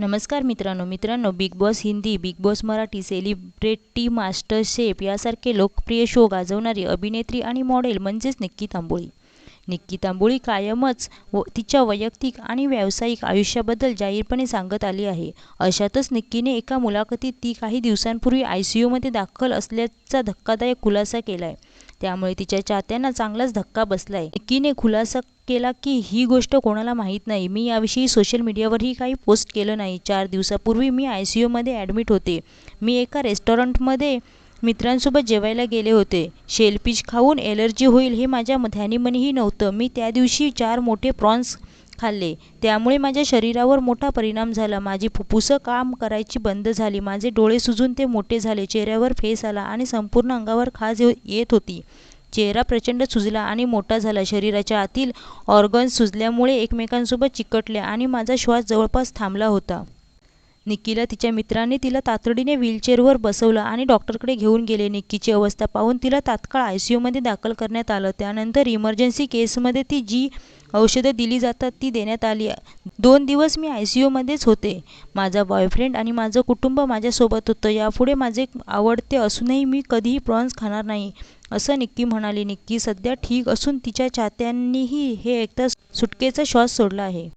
नमस्कार मित्रांनो मित्रांनो big boss Hindi big boss Marathi celebrity master chef यासारखे लोकप्रिय शो गाजवणारी अभिनेत्री आणि मॉडेल म्हणजेच निक्की तांबोळी निक्की तांबोळी कायमच व तिच्या वैयक्तिक आणि व्यावसायिक आयुष्याबद्दल जाहीरपणे सांगत आली आहे. अशातच निक्कीने एका मुलाखतीत ती काही दिवसांपूर्वी आय सी यूमध्ये दाखल असल्याचा धक्कादायक खुलासा केला आहे त्यामुळे तिच्या चाहत्यांना चांगलाच धक्का बसलाय. निक्कीने खुलासा केला की ही गोष्ट कोणाला माहीत नाही. मी याविषयी सोशल मीडियावरही काही पोस्ट केलं नाही. चार दिवसापूर्वी मी आय सी यूमध्ये ॲडमिट होते. मी एका रेस्टॉरंटमध्ये मित्रांसोबत जेवायला गेले होते. शेलफिश खाऊन ॲलर्जी होईल हे माझ्या ध्यानीमनीही नव्हतं. मी त्या दिवशी चार मोठे प्रॉन्स खाल्ले. त्यामुळे माझ्या शरीरावर मोठा परिणाम झाला. माझी फुफ्फुसं काम करायची बंद झाली. माझे डोळे सुजून ते मोठे झाले. चेहऱ्यावर फेस आला आणि संपूर्ण अंगावर खाज येत होती. चेहरा प्रचंड सुजला आणि मोठा झाला. शरीराच्या आतील ऑर्गन्स सुजल्यामुळे एकमेकांसोबत चिकटले आणि माझा श्वास जवळपास थांबला होता. निक्कीला तिच्या मित्रांनी तिला तातडीने व्हीलचेअरवर बसवलं आणि डॉक्टरकडे घेऊन गेले. निक्कीची अवस्था पाहून तिला तात्काळ आय सी यूमध्ये दाखल करण्यात आलं. त्यानंतर इमर्जन्सी केसमध्ये ती जी औषधं दिली जातात ती देण्यात आली. दोन दिवस मी आय सी यूमध्येच होते. माझा बॉयफ्रेंड आणि माझं कुटुंब माझ्यासोबत होतं. यापुढे माझे आवडते असूनही मी कधीही प्रॉन्स खाणार नाही असं निक्की म्हणाली. निक्की सध्या ठीक असून तिच्या चाहत्यांनीही हे एकदा सुटकेचा श्वास सोडला आहे.